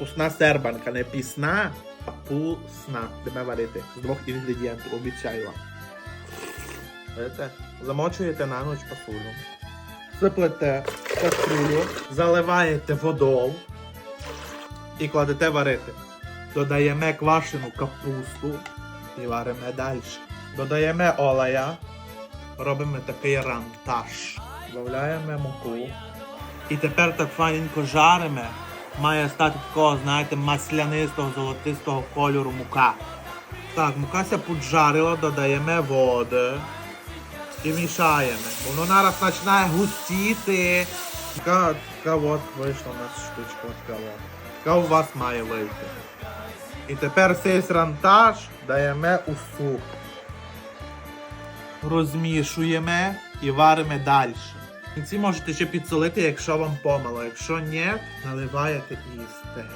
Пусна сербанка, не пісна, а пусна. Тебе варити. З двох інгредієнтів, обіцяю вам. Видите? Замочуєте на ніч посуду. Сиплете в каструлю, заливаєте водою і кладете варити. Додаємо квашену капусту і варимо далі. Додаємо олея, робимо такий рамтаж. Додаємо муку. І тепер так файненько жаримо. Має стати такого, знаєте, маслянистого, золотистого кольору мука. Так, мука ся поджарила, додаємо води і мішаємо. Воно зараз починає густіти. Така, така от вийшла у нас штучка, така от. Така у вас має вийти. І тепер цей рантаж даємо у суп. Розмішуємо і варимо далі. Кінці можете ще підсолити, якщо вам помало. Якщо ні, наливаєте і їсте.